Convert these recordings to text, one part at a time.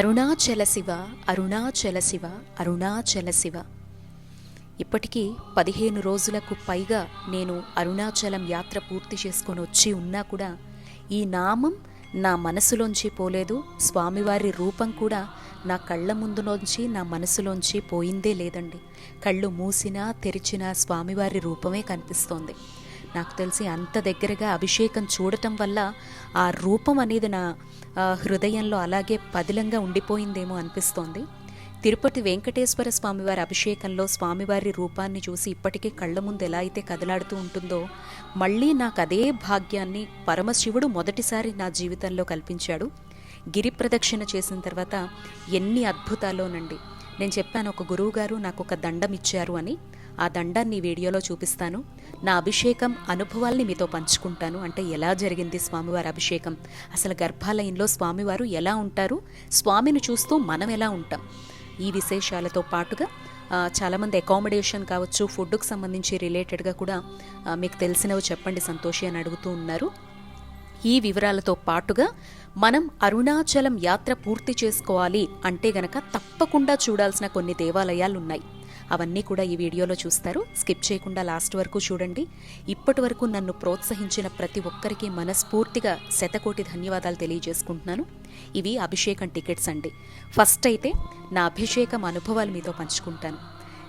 అరుణాచల శివ అరుణాచల శివ అరుణాచల శివ. ఇప్పటికీ పదిహేను రోజులకు పైగా నేను అరుణాచలం యాత్ర పూర్తి చేసుకొని వచ్చి ఉన్నా కూడా ఈ నామం నా మనసులోంచి పోలేదు. స్వామివారి రూపం కూడా నా కళ్ళ ముందులోంచి నా మనసులోంచి పోయిందే లేదండి. కళ్ళు మూసినా తెరిచినా స్వామివారి రూపమే కనిపిస్తోంది. నాకు తెలిసి అంత దగ్గరగా అభిషేకం చూడటం వల్ల ఆ రూపం అనేది నా హృదయంలో అలాగే పదిలంగా ఉండిపోయిందేమో అనిపిస్తోంది. తిరుపతి వెంకటేశ్వర స్వామివారి అభిషేకంలో స్వామివారి రూపాన్ని చూసి ఇప్పటికే కళ్ళ ముందు ఎలా అయితే కదలాడుతూ ఉంటుందో మళ్ళీ నాకు అదే భాగ్యాన్ని పరమశివుడు మొదటిసారి నా జీవితంలో కల్పించాడు. గిరి ప్రదక్షిణ చేసిన తర్వాత ఎన్ని అద్భుతాలోనండి నేను చెప్పాను ఒక గురువుగారు నాకు ఒక దండం ఇచ్చారు అని. ఆ దండాన్ని వీడియోలో చూపిస్తాను. నా అభిషేకం అనుభవాల్ని మీతో పంచుకుంటాను. అంటే ఎలా జరిగింది స్వామివారి అభిషేకం? అసలు గర్భాలయంలో స్వామివారు ఎలా ఉంటారు? స్వామిని చూస్తూ మనం ఎలా ఉంటాం? ఈ విశేషాలతో పాటుగా చాలామంది అకామిడేషన్ కావచ్చు ఫుడ్కు సంబంధించి రిలేటెడ్గా కూడా మీకు తెలిసినవి చెప్పండి సంతోషి అని అడుగుతూ ఉన్నారు. ఈ వివరాలతో పాటుగా మనం అరుణాచలం యాత్ర పూర్తి చేసుకోవాలి అంటే గనక తప్పకుండా చూడాల్సిన కొన్ని దేవాలయాలు ఉన్నాయి అవన్నీ కూడా ఈ వీడియోలో చూస్తారు. స్కిప్ చేయకుండా లాస్ట్ వరకు చూడండి. ఇప్పటి వరకు నన్ను ప్రోత్సహించిన ప్రతి ఒక్కరికి మనస్ఫూర్తిగా శతకోటి ధన్యవాదాలు తెలియజేసుకుంటున్నాను. ఇవి అభిషేకం టికెట్స్ అండి. ఫస్ట్ అయితే నా అభిషేకం అనుభవాలు మీతో పంచుకుంటాను.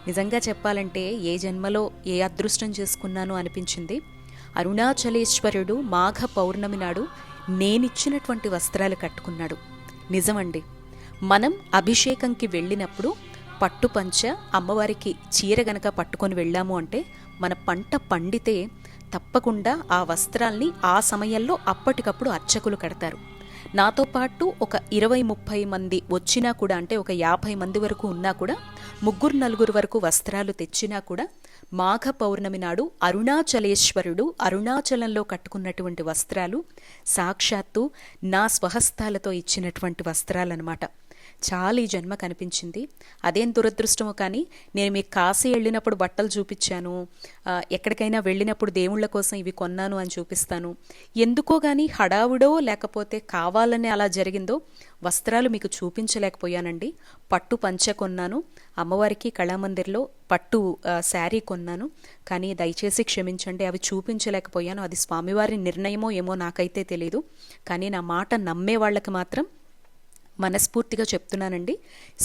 నిజంగా చెప్పాలంటే ఏ జన్మలో ఏ అదృష్టం చేసుకున్నానో అనిపించింది. అరుణాచలేశ్వరుడు మాఘ పౌర్ణమి నాడు నేనిచ్చినటువంటి వస్త్రాలు కట్టుకున్నాడు. నిజమండి. మనం అభిషేకంకి వెళ్ళినప్పుడు పట్టు పంచ అమ్మవారికి చీర గనక పట్టుకొని వెళ్ళాము అంటే మన పంట పండితే తప్పకుండా ఆ వస్త్రాల్ని ఆ సమయంలో అప్పటికప్పుడు అర్చకులు కడతారు. నాతో పాటు ఒక ఇరవై ముప్పై మంది వచ్చినా కూడా అంటే ఒక యాభై మంది వరకు ఉన్నా కూడా ముగ్గురు నలుగురు వరకు వస్త్రాలు తెచ్చినా కూడా మాఘ పౌర్ణమి నాడు అరుణాచలేశ్వరుడు అరుణాచలంలో కట్టుకున్నటువంటి వస్త్రాలు సాక్షాత్తు నా స్వహస్తాలతో ఇచ్చినటువంటి వస్త్రాలన్నమాట. చాలా ఈ జన్మ కనిపించింది. అదేం దురదృష్టమో కానీ నేను మీకు కాశీ వెళ్ళినప్పుడు బట్టలు చూపించాను. ఎక్కడికైనా వెళ్ళినప్పుడు దేవుళ్ళ కోసం ఇవి కొన్నాను అని చూపిస్తాను. ఎందుకో కానీ హడావుడో లేకపోతే కావాలని అలా జరిగిందో వస్త్రాలు మీకు చూపించలేకపోయానండి. పట్టు పంచ కొన్నాను. అమ్మవారికి కళామందిర్లో పట్టు శారీ కొన్నాను. కానీ దయచేసి క్షమించండి అవి చూపించలేకపోయాను. అది స్వామివారి నిర్ణయమో ఏమో నాకైతే తెలియదు కానీ నా మాట నమ్మే వాళ్ళకి మాత్రం మనస్ఫూర్తిగా చెప్తున్నానండి.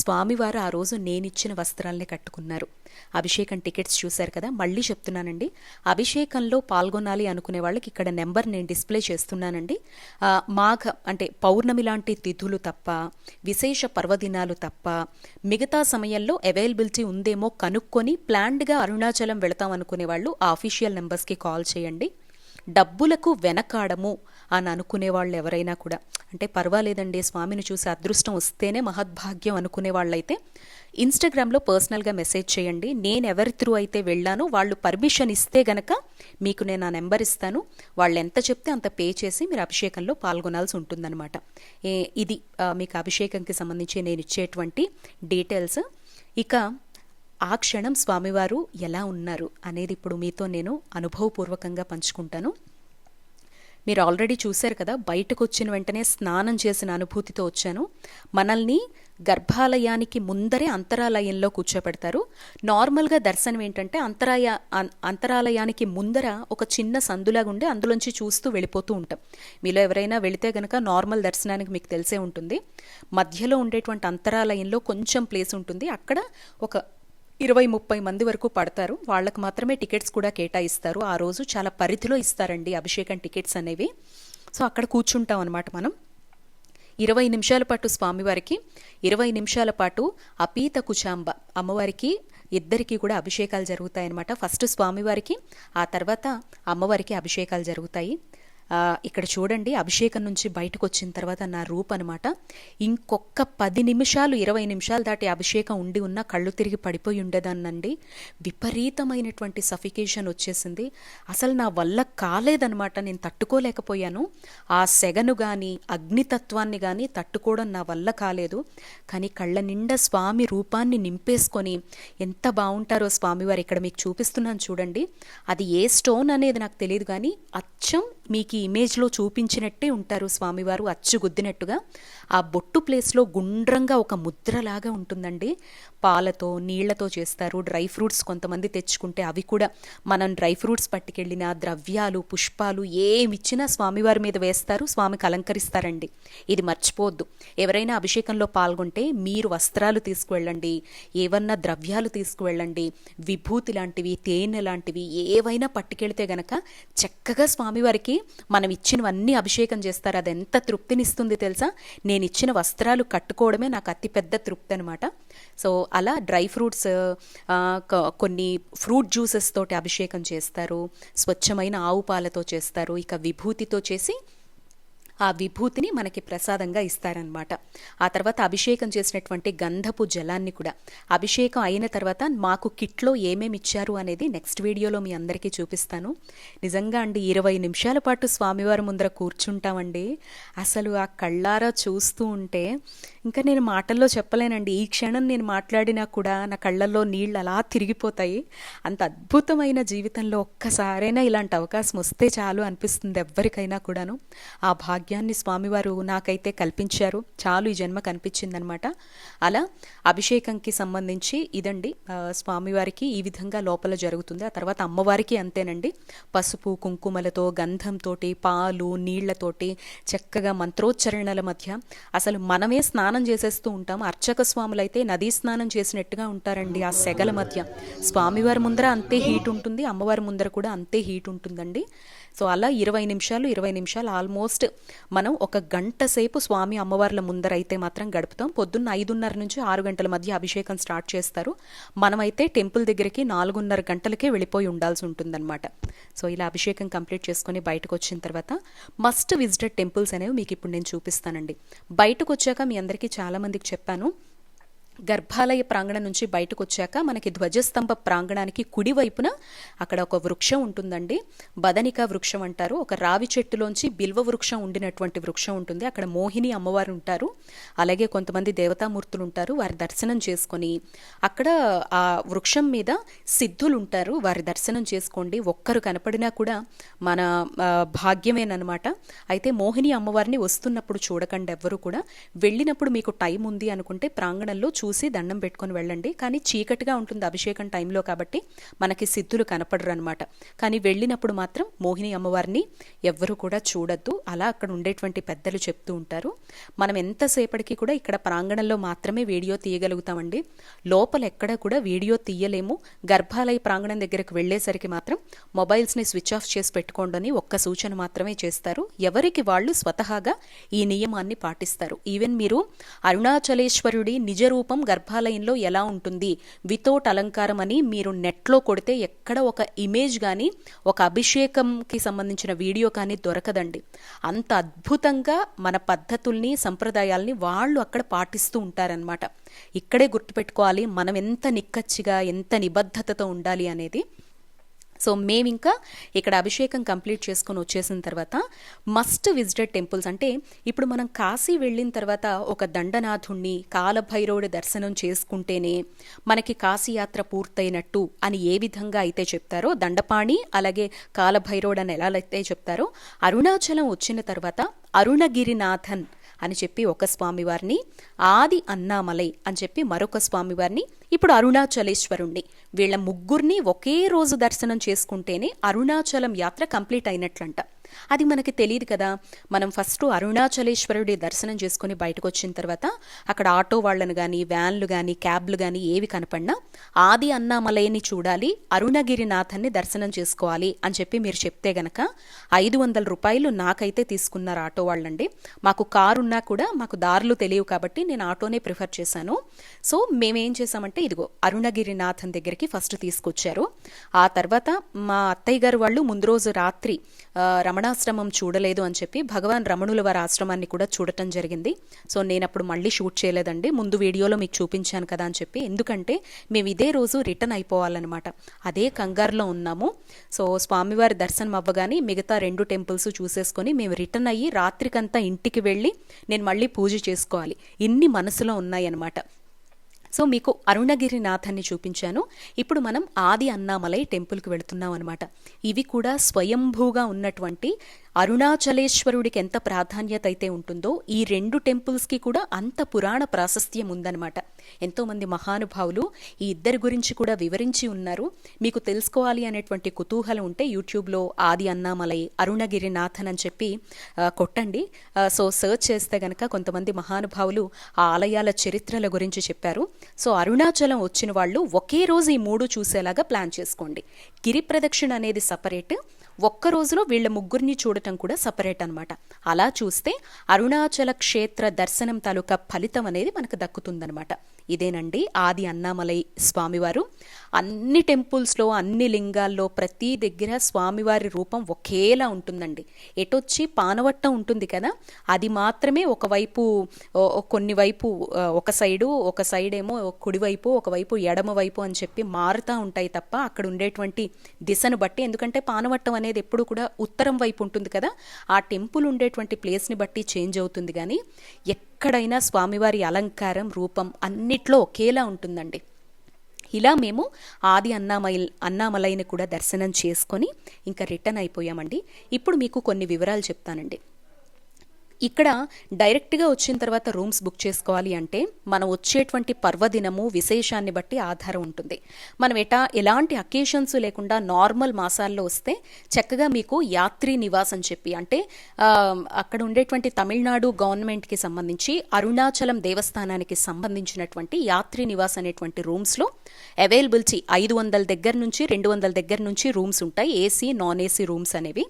స్వామివారు ఆ రోజు నేనిచ్చిన వస్త్రాలనే కట్టుకున్నారు. అభిషేకం టికెట్స్ చూశారు కదా మళ్ళీ చెప్తున్నానండి. అభిషేకంలో పాల్గొనాలి అనుకునే వాళ్ళకి ఇక్కడ నెంబర్ నేను డిస్ప్లే చేస్తున్నానండి. మాఘ అంటే పౌర్ణమి లాంటి తిథులు తప్ప విశేష పర్వదినాలు తప్ప మిగతా సమయంలో అవైలబిలిటీ ఉందేమో కనుక్కొని ప్లాన్డ్గా అరుణాచలం వెళతాం అనుకునే వాళ్ళు ఆ అఫీషియల్ నెంబర్స్కి కాల్ చేయండి. డబ్బులకు వెనకాడము అని అనుకునే వాళ్ళు ఎవరైనా కూడా. అంటే పర్వాలేదండి స్వామిని చూసి అదృష్టం వస్తేనే మహద్భాగ్యం అనుకునే వాళ్ళైతే ఇన్స్టాగ్రామ్లో పర్సనల్గా మెసేజ్ చేయండి. నేను ఎవరి త్రూ అయితే వెళ్ళానో వాళ్ళు పర్మిషన్ ఇస్తే గనక మీకు నేను ఆ నెంబర్ ఇస్తాను. వాళ్ళు ఎంత చెప్తే అంత పే చేసి మీరు అభిషేకంలో పాల్గొనాల్సి ఉంటుందన్నమాట. ఏ- ఇది మీకు అభిషేకంకి సంబంధించి నేను ఇచ్చేటువంటి డీటెయిల్స్. ఇక ఆ క్షణం స్వామివారు ఎలా ఉన్నారు అనేది ఇప్పుడు మీతో నేను అనుభవపూర్వకంగా పంచుకుంటాను. మీరు ఆల్రెడీ చూశారు కదా బయటకు వచ్చిన వెంటనే స్నానం చేసిన అనుభూతితో వచ్చాను. మనల్ని గర్భాలయానికి ముందరే అంతరాలయంలో కూర్చోపెడతారు. నార్మల్గా దర్శనం ఏంటంటే అంతరాయ అంతరాలయానికి ముందర ఒక చిన్న సందులాగా ఉండి అందులోంచి చూస్తూ వెళ్ళిపోతూ ఉంటాం. మీలో ఎవరైనా వెళితే గనక నార్మల్ దర్శనానికి మీకు తెలిసే ఉంటుంది. మధ్యలో ఉండేటువంటి అంతరాలయంలో కొంచెం ప్లేస్ ఉంటుంది. అక్కడ ఒక ఇరవై ముప్పై మంది వరకు పడతారు. వాళ్ళకు మాత్రమే టికెట్స్ కూడా కేటాయిస్తారు. ఆ రోజు చాలా పరిధిలో ఇస్తారండి అభిషేకం టికెట్స్ అనేవి. సో అక్కడ కూర్చుంటాం అనమాట మనం. ఇరవై నిమిషాల పాటు స్వామివారికి ఇరవై నిమిషాల పాటు అపీత కుచాంబ అమ్మవారికి ఇద్దరికి కూడా అభిషేకాలు జరుగుతాయన్నమాట. ఫస్ట్ స్వామివారికి ఆ తర్వాత అమ్మవారికి అభిషేకాలు జరుగుతాయి. ఇక్కడ చూడండి అభిషేకం నుంచి బయటకు వచ్చిన తర్వాత నా రూప్ అనమాట ఇంకొక పది నిమిషాలు ఇరవై నిమిషాలు దాటి అభిషేకం ఉండి ఉన్న కళ్ళు తిరిగి పడిపోయి ఉండేదాన్నండి. విపరీతమైనటువంటి సఫికేషన్ వచ్చేసింది. అసలు నా వల్ల కాలేదనమాట నేను తట్టుకోలేకపోయాను. ఆ సెగను కానీ అగ్నితత్వాన్ని కానీ తట్టుకోవడం నా వల్ల కాలేదు. కానీ కళ్ళ నిండా స్వామి రూపాన్ని నింపేసుకొని ఎంత బాగుంటారో స్వామివారు ఇక్కడ మీకు చూపిస్తున్నాను చూడండి. అది ఏ స్టోన్ అనేది నాకు తెలియదు కానీ అచ్చం మీకు ఈ ఇమేజ్లో చూపించినట్టే ఉంటారు స్వామివారు అచ్చుగుద్దినట్టుగా. ఆ బొట్టు ప్లేస్లో గుండ్రంగా ఒక ముద్రలాగా ఉంటుందండి. పాలతో నీళ్ళతో చేస్తారు. డ్రై ఫ్రూట్స్ కొంతమంది తెచ్చుకుంటే అవి కూడా మనం డ్రై ఫ్రూట్స్ పట్టుకెళ్ళిన ద్రవ్యాలు పుష్పాలు ఏమిచ్చినా స్వామివారి మీద వేస్తారు స్వామికి అలంకరిస్తారండి. ఇది మర్చిపోవద్దు. ఎవరైనా అభిషేకంలో పాల్గొంటే మీరు వస్త్రాలు తీసుకువెళ్ళండి ఏవన్నా ద్రవ్యాలు తీసుకువెళ్ళండి విభూతి లాంటివి తేనె లాంటివి ఏవైనా పట్టుకెళ్తే గనక చక్కగా స్వామివారికి మనం ఇచ్చినవన్నీ అభిషేకం చేస్తారు. అది ఎంత తృప్తినిస్తుంది తెలుసా? నేను ఇచ్చిన వస్త్రాలు కట్టుకోవడమే నాకు అతిపెద్ద తృప్తి అనమాట సో అలా డ్రై ఫ్రూట్స్ కొన్ని ఫ్రూట్ జ్యూసెస్ తోటి అభిషేకం చేస్తారు. స్వచ్ఛమైన ఆవు పాలతో చేస్తారు. ఇక విభూతితో చేసి ఆ విభూతిని మనకి ప్రసాదంగా ఇస్తారనమాట ఆ తర్వాత అభిషేకం చేసినటువంటి గంధపు జలాన్ని కూడా. అభిషేకం అయిన తర్వాత మాకు కిట్లో ఏమేమి ఇచ్చారు అనేది నెక్స్ట్ వీడియోలో మీ అందరికీ చూపిస్తాను. నిజంగా అండి ఇరవై నిమిషాల పాటు స్వామివారి ముందర కూర్చుంటామండి. అసలు ఆ కళ్ళారా చూస్తూ ఉంటే ఇంకా నేను మాటల్లో చెప్పలేనండి. ఈ క్షణం నేను మాట్లాడినా కూడా నా కళ్ళల్లో నీళ్ళు అలా తిరిగిపోతాయి. అంత అద్భుతమైన జీవితంలో ఒక్కసారైనా ఇలాంటి అవకాశం వస్తే చాలు అనిపిస్తుంది ఎవ్వరికైనా కూడాను. ఆ భాగ్యాన్ని స్వామివారు నాకైతే కల్పించారు. చాలు ఈ జన్మ కనిపించిందనమాట. అలా అభిషేకంకి సంబంధించి ఇదండి స్వామివారికి ఈ విధంగా లోపల జరుగుతుంది. ఆ తర్వాత అమ్మవారికి అంతేనండి. పసుపు కుంకుమలతో గంధంతోటి పాలు నీళ్ళతోటి చక్కగా మంత్రోచ్చరణల మధ్య అసలు మనమే స్నానం స్నానం చేసేస్తూ ఉంటాం. అర్చక స్వాములైతే నదీ స్నానం చేసినట్టుగా ఉంటారండి ఆ సెగల మధ్య. స్వామివారి ముందర అంతే హీట్ ఉంటుంది అమ్మవారి ముందర కూడా అంతే హీట్ ఉంటుందండి. సో అలా ఇరవై నిమిషాలు ఇరవై నిమిషాలు ఆల్మోస్ట్ మనం ఒక గంట సేపు స్వామి అమ్మవార్ల ముందర అయితే మాత్రం గడుపుతాం. పొద్దున్న ఐదున్నర నుంచి ఆరు గంటల మధ్య అభిషేకం స్టార్ట్ చేస్తారు. మనమైతే టెంపుల్ దగ్గరికి నాలుగున్నర గంటలకే వెళ్ళిపోయి ఉండాల్సి ఉంటుందన్నమాట. సో ఇలా అభిషేకం కంప్లీట్ చేసుకొని బయటకు వచ్చిన తర్వాత మస్ట్ విజిటెడ్ టెంపుల్స్ అనేవి మీకు ఇప్పుడు నేను చూపిస్తానండి. బయటకు వచ్చాక మీ అందరికీ చాలామందికి చెప్పాను. గర్భాలయ ప్రాంగణం నుంచి బయటకు వచ్చాక మనకి ధ్వజస్తంభ ప్రాంగణానికి కుడివైపున అక్కడ ఒక వృక్షం ఉంటుందండి. బదనిక వృక్షం అంటారు. ఒక రావి చెట్టులోంచి బిల్వ వృక్షం ఉండినటువంటి వృక్షం ఉంటుంది. అక్కడ మోహిని అమ్మవారు ఉంటారు. అలాగే కొంతమంది దేవతామూర్తులు ఉంటారు. వారి దర్శనం చేసుకొని అక్కడ ఆ వృక్షం మీద సిద్ధులు ఉంటారు. వారి దర్శనం చేసుకోండి. ఒక్కరు కనపడినా కూడా మన భాగ్యమేనమాట అయితే మోహిని అమ్మవారిని వస్తున్నప్పుడు చూడకండి ఎవ్వరూ కూడా వెళ్ళినప్పుడు మీకు టైం ఉంది అనుకుంటే ప్రాంగణంలో చూసి దండం పెట్టుకొని వెళ్ళండి. కానీ చీకటిగా ఉంటుంది అభిషేకం టైంలో కాబట్టి మనకి సిద్ధులు కనపడరు అనమాట కానీ వెళ్ళినప్పుడు మాత్రం మోహిని అమ్మవారిని ఎవ్వరు కూడా చూడద్దు. అలా అక్కడ ఉండేటువంటి పెద్దలు చెప్తూ ఉంటారు. మనం ఎంతసేపటికి కూడా ఇక్కడ ప్రాంగణంలో మాత్రమే వీడియో తీయగలుగుతామండి. లోపల ఎక్కడ కూడా వీడియో తీయలేము. గర్భాలయ ప్రాంగణం దగ్గరకు వెళ్ళేసరికి మాత్రం మొబైల్స్ని స్విచ్ ఆఫ్ చేసి పెట్టుకోండి అని ఒక్క సూచన మాత్రమే చేస్తారు. ఎవరికి వాళ్ళు స్వతహాగా ఈ నియమాన్ని పాటిస్తారు. ఈవెన్ మీరు అరుణాచలేశ్వరుడి నిజరూపం రూపం గర్భాలయంలో ఎలా ఉంటుంది? వితౌట్ అలంకారం అని మీరు నెట్లో కొడితే ఎక్కడ ఒక ఇమేజ్ కానీ ఒక అభిషేకంకి సంబంధించిన వీడియో కానీ దొరకదండి. అంత అద్భుతంగా మన పద్ధతుల్ని సంప్రదాయాల్ని వాళ్ళు అక్కడ పాటిస్తూ ఉంటారనమాట ఇక్కడే గుర్తుపెట్టుకోవాలి మనం ఎంత నిక్కచ్చిగా ఎంత నిబద్ధతతో ఉండాలి అనేది. సో మేము ఇంకా ఇక్కడ అభిషేకం కంప్లీట్ చేసుకొని వచ్చేసిన తర్వాత మస్ట్ విజిటెడ్ టెంపుల్స్ అంటే ఇప్పుడు మనం కాశీ వెళ్ళిన తర్వాత ఒక దండనాథుణ్ణి కాలభైరవుడి దర్శనం చేసుకుంటేనే మనకి కాశీ యాత్ర పూర్తయినట్టు అని ఏ విధంగా అయితే చెప్తారో దండపాణి అలాగే కాలభైరవుడు అని ఎలా అయితే చెప్తారో అరుణాచలం వచ్చిన తర్వాత అరుణగిరినాథన్ అని చెప్పి ఒక స్వామివారిని ఆది అన్నామలై అని చెప్పి మరొక స్వామివారిని ఇప్పుడు అరుణాచలేశ్వరుణ్ణి. వీళ్ళ ముగ్గురిని ఒకే రోజు దర్శనం చేసుకుంటేనే అరుణాచలం యాత్ర కంప్లీట్ అయినట్లంట. అది మనకి తెలియదు కదా. మనం ఫస్ట్ అరుణాచలేశ్వరుడి దర్శనం చేసుకుని బయటకు వచ్చిన తర్వాత అక్కడ ఆటో వాళ్ళను కానీ వ్యాన్లు కానీ క్యాబ్లు కానీ ఏవి కనపడినా ఆది అన్నామలయని చూడాలి అరుణగిరినాథన్ని దర్శనం చేసుకోవాలి అని చెప్పి మీరు చెప్తే గనక ఐదు వందల రూపాయలు నాకైతే తీసుకున్నారు ఆటో వాళ్ళండి. మాకు కారు ఉన్నా కూడా మాకు దారులు తెలియవు కాబట్టి నేను ఆటోనే ప్రిఫర్ చేశాను. సో మేమేం చేసామంటే ఇదిగో అరుణగిరినాథన్ దగ్గరికి ఫస్ట్ తీసుకొచ్చారు. ఆ తర్వాత మా అత్తయ్య గారు వాళ్ళు ముందు రోజు రాత్రి రమణ రమణాశ్రమం చూడలేదు అని చెప్పి భగవాన్ రమణుల వారి ఆశ్రమాన్ని కూడా చూడటం జరిగింది. సో నేను అప్పుడు మళ్ళీ షూట్ చేయలేదండి. ముందు వీడియోలో మీకు చూపించాను కదా అని చెప్పి. ఎందుకంటే మేము ఇదే రోజు రిటర్న్ అయిపోవాలన్నమాట. అదే కంగారులో ఉన్నాము. సో స్వామివారి దర్శనం అవ్వగానే మిగతా రెండు టెంపుల్స్ చూసేసుకొని మేము రిటర్న్ అయ్యి రాత్రికంతా ఇంటికి వెళ్ళి నేను మళ్ళీ పూజ చేసుకోవాలి. ఇన్ని మనసులో ఉన్నాయన్నమాట. సో మీకు అరుణగిరినాథాన్ని చూపించాను. ఇప్పుడు మనం ఆది అన్నామలై టెంపుల్కి వెళుతున్నాం అనమాట ఇవి కూడా స్వయంభూగా ఉన్నటువంటి అరుణాచలేశ్వరుడికి ఎంత ప్రాధాన్యత అయితే ఉంటుందో ఈ రెండు టెంపుల్స్కి కూడా అంత పురాణ ప్రాశస్త్యం ఉందన్నమాట. ఎంతోమంది మహానుభావులు ఈ ఇద్దరి గురించి కూడా వివరించి ఉన్నారు. మీకు తెలుసుకోవాలి అనేటువంటి కుతూహలం ఉంటే యూట్యూబ్లో ఆది అన్నామలై అరుణగిరినాథన్ అని చెప్పి కొట్టండి. సో సర్చ్ చేస్తే గనక కొంతమంది మహానుభావులు ఆ ఆలయాల చరిత్రల గురించి చెప్పారు. సో అరుణాచలం వచ్చిన వాళ్ళు ఒకే రోజు ఈ మూడు చూసేలాగా ప్లాన్ చేసుకోండి. గిరి ప్రదక్షిణ అనేది సపరేట్ ఒక్క రోజులో వీళ్ళ ముగ్గురిని చూడటం కూడా సపరేట్ అనమాట అలా చూస్తే అరుణాచల క్షేత్ర దర్శనం తాలూకా ఫలితం అనేది మనకు దక్కుతుందనమాట ఇదేనండి ఆది అన్నామలై స్వామివారు. అన్ని టెంపుల్స్లో అన్ని లింగాల్లో ప్రతి దగ్గర స్వామివారి రూపం ఒకేలా ఉంటుందండి. ఎటొచ్చి పానవట్టం ఉంటుంది కదా అది మాత్రమే ఒకవైపు కొన్ని వైపు ఒక సైడు ఒక సైడ్ ఏమో కుడివైపు ఒకవైపు ఎడమ వైపు అని చెప్పి మారుతూ ఉంటాయి తప్ప అక్కడ ఉండేటువంటి దిశను బట్టి ఎందుకంటే పానవట్టం అనేది ఎప్పుడు కూడా ఉత్తరం వైపు ఉంటుంది కదా ఆ టెంపుల్ ఉండేటువంటి ప్లేస్ని బట్టి చేంజ్ అవుతుంది. కానీ ఎక్కడైనా స్వామివారి అలంకారం రూపం అన్నిట్లో ఒకేలా ఉంటుందండి. ఇలా మేము ఆది అన్నామయ అన్నామలైని కూడా దర్శనం చేసుకొని ఇంకా రిటర్న్ అయిపోయామండి. ఇప్పుడు మీకు కొన్ని వివరాలు చెప్తానండి. ఇక్కడ డైరెక్ట్గా వచ్చిన తర్వాత రూమ్స్ బుక్ చేసుకోవాలి అంటే మనం వచ్చేటువంటి పర్వదినము విశేషాన్ని బట్టి ఆధారం ఉంటుంది. మనం ఎటా ఎలాంటి అకేషన్స్ లేకుండా నార్మల్ మాసాల్లో వస్తే చక్కగా మీకు యాత్రి నివాస్ అని చెప్పి అంటే అక్కడ ఉండేటువంటి తమిళనాడు గవర్నమెంట్కి సంబంధించి అరుణాచలం దేవస్థానానికి సంబంధించినటువంటి యాత్రి నివాస్ అనేటువంటి రూమ్స్లో అవైలబిలిటీ ఐదు వందల దగ్గర నుంచి రెండు వందల దగ్గర నుంచి రూమ్స్ ఉంటాయి. ఏసీ నాన్ ఏసీ రూమ్స్ అనేవి.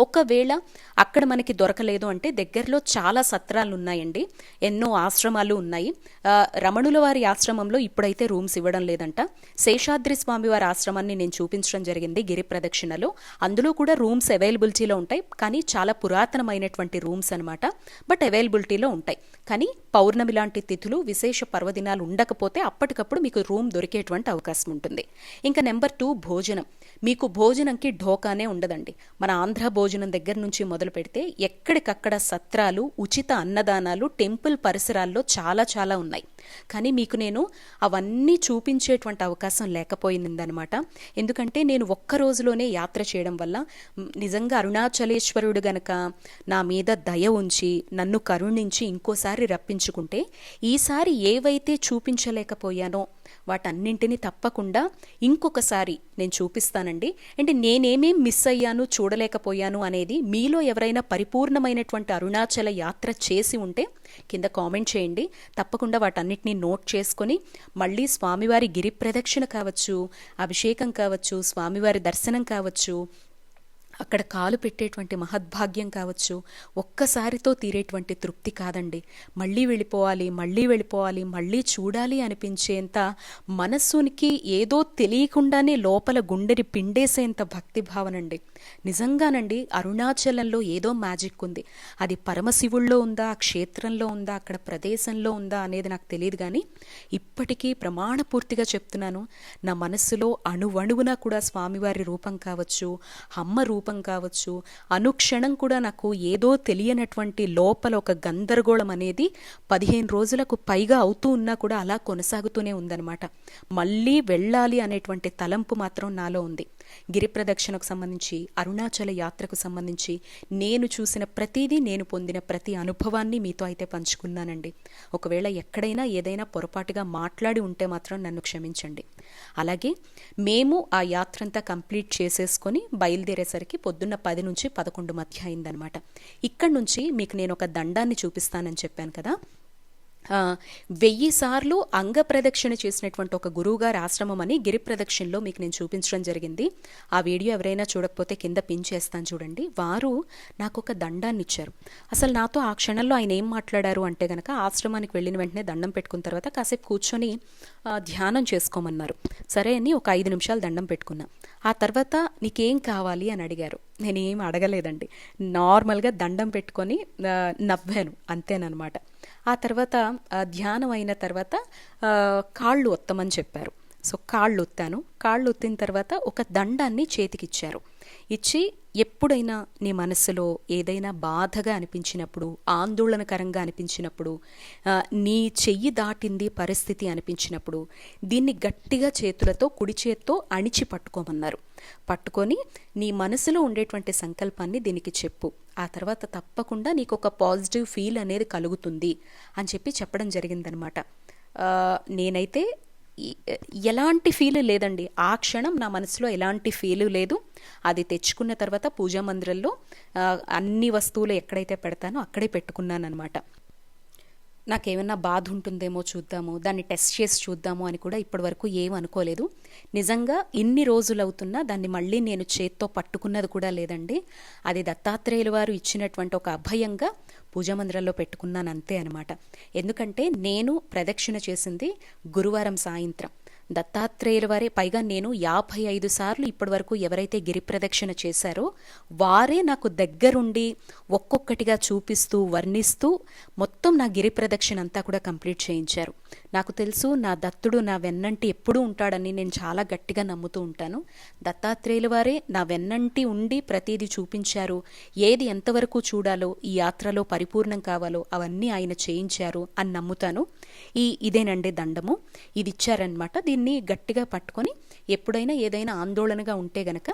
ఒకవేళ అక్కడ మనకి దొరకలేదు అంటే దగ్గరలో చాలా సత్రాలు ఉన్నాయండి ఎన్నో ఆశ్రమాలు ఉన్నాయి. రమణుల వారి ఆశ్రమంలో ఇప్పుడైతే రూమ్స్ ఇవ్వడం లేదంట. శేషాద్రి స్వామి వారి ఆశ్రమాన్ని నేను చూపించడం జరిగింది గిరి ప్రదక్షిణలో. అందులో కూడా రూమ్స్ అవైలబిలిటీలో ఉంటాయి. కానీ చాలా పురాతనమైనటువంటి రూమ్స్ అనమాట బట్ అవైలబిలిటీలో ఉంటాయి. కానీ పౌర్ణమి లాంటి తిథులు విశేష పర్వదినాలు ఉండకపోతే అప్పటికప్పుడు మీకు రూమ్ దొరికేటువంటి అవకాశం ఉంటుంది. ఇంకా నెంబర్ టూ భోజనం. మీకు భోజనంకి ఢోకానే ఉండదండి. మన ఆంధ్ర భోజనం భోజనం దగ్గర నుంచి మొదలు పెడితే ఎక్కడికక్కడ సత్రాలు ఉచిత అన్నదానాలు టెంపుల్ పరిసరాల్లో చాలా చాలా ఉన్నాయి. కానీ మీకు నేను అవన్నీ చూపించేటువంటి అవకాశం లేకపోయిందనమాట ఎందుకంటే నేను ఒక్క రోజులోనే యాత్ర చేయడం వల్ల నిజంగా అరుణాచలేశ్వరుడు గనక నా మీద దయ ఉంచి నన్ను కరుణించి ఇంకోసారి రప్పించుకుంటే ఈసారి ఏవైతే చూపించలేకపోయానో వాటన్నింటినీ తప్పకుండా ఇంకొకసారి నేను చూపిస్తానండి. అంటే నేనేమేం మిస్ అయ్యాను చూడలేకపోయాను అనేది మీలో ఎవరైనా పరిపూర్ణమైనటువంటి అరుణాచల యాత్ర చేసి ఉంటే కింద కామెంట్ చేయండి. తప్పకుండా వాటన్నిటిని నోట్ చేసుకొని మళ్ళీ స్వామివారి గిరి ప్రదక్షిణ కావచ్చు అభిషేకం కావచ్చు స్వామివారి దర్శనం కావచ్చు అక్కడ కాలు పెట్టేటువంటి మహద్భాగ్యం కావచ్చు ఒక్కసారితో తీరేటువంటి తృప్తి కాదండి. మళ్ళీ వెళ్ళిపోవాలి మళ్ళీ వెళ్ళిపోవాలి మళ్ళీ చూడాలి అనిపించేంత మనస్సునికి ఏదో తెలియకుండానే లోపల గుండెని పిండేసేంత భక్తి భావనండి. నిజంగానండి అరుణాచలంలో ఏదో మ్యాజిక్ ఉంది. అది పరమశివుల్లో ఉందా ఆ క్షేత్రంలో ఉందా అక్కడ ప్రదేశంలో ఉందా అనేది నాకు తెలియదు కానీ ఇప్పటికీ ప్రమాణపూర్తిగా చెప్తున్నాను. నా మనస్సులో అణువణువున కూడా స్వామివారి రూపం కావచ్చు అమ్మ రూపం కావచ్చు. అనుక్షణం కూడా నాకు ఏదో తెలియనటువంటి లోపల ఒక గందరగోళం అనేది పదిహేను రోజులకు పైగా అవుతూ ఉన్నా కూడా అలా కొనసాగుతూనే ఉందన్నమాట. మళ్ళీ వెళ్ళాలి అనేటువంటి తలంపు మాత్రం నాలో ఉంది. గిరిప్రదక్షిణకు సంబంధించి అరుణాచల యాత్రకు సంబంధించి నేను చూసిన ప్రతిదీ నేను పొందిన ప్రతి అనుభవాన్ని మీతో అయితే పంచుకున్నానండి. ఒకవేళ ఎక్కడైనా ఏదైనా పొరపాటుగా మాట్లాడి ఉంటే మాత్రం నన్ను క్షమించండి. అలాగే మేము ఆ యాత్ర అంతా కంప్లీట్ చేసేసుకొని బయలుదేరేసరికి పొద్దున్న పది నుంచి పదకొండు మధ్య అయిందనమాట ఇక్కడి నుంచి మీకు నేను ఒక దండాన్ని చూపిస్తానని చెప్పాను కదా వెయ్యి సార్లు అంగ ప్రదక్షిణ చేసినటువంటి ఒక గురువుగారి ఆశ్రమం అని గిరి ప్రదక్షిణలో మీకు నేను చూపించడం జరిగింది. ఆ వీడియో ఎవరైనా చూడకపోతే కింద పిన్ చేస్తాను చూడండి. వారు నాకు ఒక దండాన్ని ఇచ్చారు. అసలు నాతో ఆ క్షణంలో ఆయన ఏం మాట్లాడారు అంటే గనక ఆశ్రమానికి వెళ్ళిన వెంటనే దండం పెట్టుకున్న తర్వాత కాసేపు కూర్చొని ధ్యానం చేసుకోమన్నారు. సరే అని ఒక ఐదు నిమిషాలు దండం పెట్టుకున్నా. ఆ తర్వాత నీకేం కావాలి అని అడిగారు. నేనేం అడగలేదండి. నార్మల్గా దండం పెట్టుకొని నవ్వాను. అంతేనమాట ఆ తర్వాత ధ్యానం అయిన తర్వాత కాళ్ళు ఒత్తమని చెప్పారు. సో కాళ్ళు ఒత్తాను. కాళ్ళు ఒత్తిన తర్వాత ఒక దండాన్ని చేతికిచ్చారు. ఇచ్చి ఎప్పుడైనా నీ మనసులో ఏదైనా బాధగా అనిపించినప్పుడు ఆందోళనకరంగా అనిపించినప్పుడు నీ చెయ్యి దాటింది పరిస్థితి అనిపించినప్పుడు దీన్ని గట్టిగా చేతులతో కుడి చేత్తో అణిచి పట్టుకోమన్నారు. పట్టుకొని నీ మనసులో ఉండేటువంటి సంకల్పాన్ని దీనికి చెప్పు. ఆ తర్వాత తప్పకుండా నీకు ఒక పాజిటివ్ ఫీల్ అనేది కలుగుతుంది అని చెప్పి చెప్పడం జరిగిందనమాట. నేనైతే ఎలాంటి ఫీల్ లేదండి. ఆ క్షణం నా మనసులో ఎలాంటి ఫీలు లేదు. అది తెచ్చుకున్న తర్వాత పూజా మందిరంలో అన్ని వస్తువులు ఎక్కడైతే పెడతానో అక్కడే పెట్టుకున్నాను అనమాట నాకేమైనా బాధ ఉంటుందేమో చూద్దాము దాన్ని టెస్ట్ చేసి చూద్దాము అని కూడా ఇప్పటివరకు ఏం అనుకోలేదు. నిజంగా ఇన్ని రోజులు అవుతున్నా దాన్ని మళ్ళీ నేను చేత్తో పట్టుకున్నది కూడా లేదండి. అది దత్తాత్రేయుల వారు ఇచ్చినటువంటి ఒక అభయంగా పూజా మందిరంలో పెట్టుకున్నాను అంతే అనమాట ఎందుకంటే నేను ప్రదక్షిణ చేసింది గురువారం సాయంత్రం. దత్తాత్రేయుల వారే. పైగా నేను యాభై ఐదు సార్లు ఇప్పటి వరకు ఎవరైతే గిరి ప్రదక్షిణ చేశారో వారే నాకు దగ్గరుండి ఒక్కొక్కటిగా చూపిస్తూ వర్ణిస్తూ మొత్తం నా గిరి ప్రదక్షిణ అంతా కూడా కంప్లీట్ చేయించారు. నాకు తెలుసు నా దత్తుడు నా వెన్నంటి ఎప్పుడూ ఉంటాడని నేను చాలా గట్టిగా నమ్ముతూ ఉంటాను. దత్తాత్రేయుల వారే నా వెన్నంటి ఉండి ప్రతిదీ చూపించారు. ఏది ఎంతవరకు చూడాలో ఈ యాత్రలో పరిపూర్ణం కావాలో అవన్నీ ఆయన చేయించారు అని నమ్ముతాను. ఈ ఇదేనండి దండము. ఇది ఇచ్చారనమాట దీన్ని గట్టిగా పట్టుకొని ఎప్పుడైనా ఏదైనా ఆందోళనగా ఉంటే గనక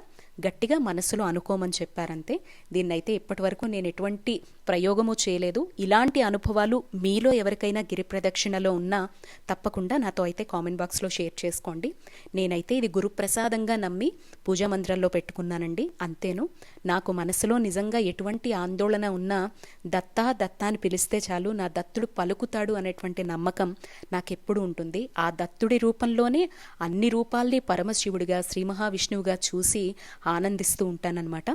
గట్టిగా మనసులో అనుకోమని చెప్పారంతే. దీన్నైతే ఇప్పటి వరకు నేను ఎటువంటి ప్రయోగము చేయలేదు. ఇలాంటి అనుభవాలు మీలో ఎవరికైనా గిరి ప్రదక్షిణలో ఉన్నా తప్పకుండా నాతో అయితే కామెంట్ బాక్స్లో షేర్ చేసుకోండి. నేనైతే ఇది గురుప్రసాదంగా నమ్మి పూజా మందిరంలో పెట్టుకున్నానండి. అంతేను. నాకు మనసులో నిజంగా ఎటువంటి ఆందోళన ఉన్నా దత్తా దత్తా అని పిలిస్తే చాలు నా దత్తుడు పలుకుతాడు అనేటువంటి నమ్మకం నాకెప్పుడు ఉంటుంది. ఆ దత్తుడి రూపంలోనే అన్ని రూపాల్ని పరమశివుడిగా శ్రీ మహావిష్ణువుగా చూసి ఆనందిస్తూ ఉంటానన్నమాట.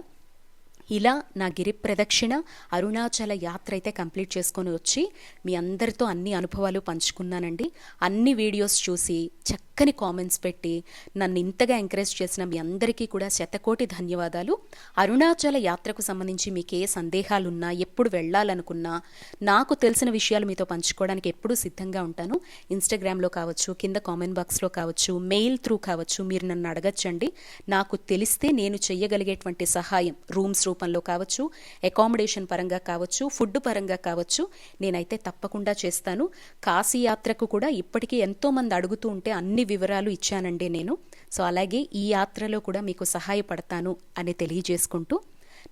ఇలా నా గిరి ప్రదక్షిణ అరుణాచల యాత్ర అయితే కంప్లీట్ చేసుకొని వచ్చి మీ అందరితో అన్ని అనుభవాలు పంచుకున్నానండి. అన్ని వీడియోస్ చూసి చక్కని కామెంట్స్ పెట్టి నన్ను ఇంతగా ఎంకరేజ్ చేసిన మీ అందరికీ కూడా శతకోటి ధన్యవాదాలు. అరుణాచల యాత్రకు సంబంధించి మీకు ఏ సందేహాలున్నా ఎప్పుడు వెళ్ళాలనుకున్నా నాకు తెలిసిన విషయాలు మీతో పంచుకోవడానికి ఎప్పుడూ సిద్ధంగా ఉంటాను. ఇన్స్టాగ్రామ్లో కావచ్చు కింద కామెంట్ బాక్స్లో కావచ్చు మెయిల్ త్రూ కావచ్చు మీరు నన్ను అడగచ్చండి. నాకు తెలిస్తే నేను చెయ్యగలిగేటువంటి సహాయం రూమ్స్ రూపంలో కావచ్చు అకామిడేషన్ పరంగా కావచ్చు ఫుడ్ పరంగా కావచ్చు నేనైతే తప్పకుండా చేస్తాను. కాశీ యాత్రకు కూడా ఇప్పటికీ ఎంతోమంది అడుగుతూ ఉంటే అన్ని వివరాలు ఇచ్చానండి నేను. సో అలాగే ఈ యాత్రలో కూడా మీకు సహాయపడతాను అని తెలియజేసుకుంటూ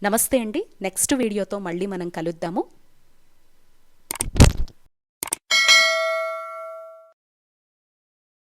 నమస్తే అండి. నెక్స్ట్ వీడియోతో మళ్ళీ మనం కలుద్దాము.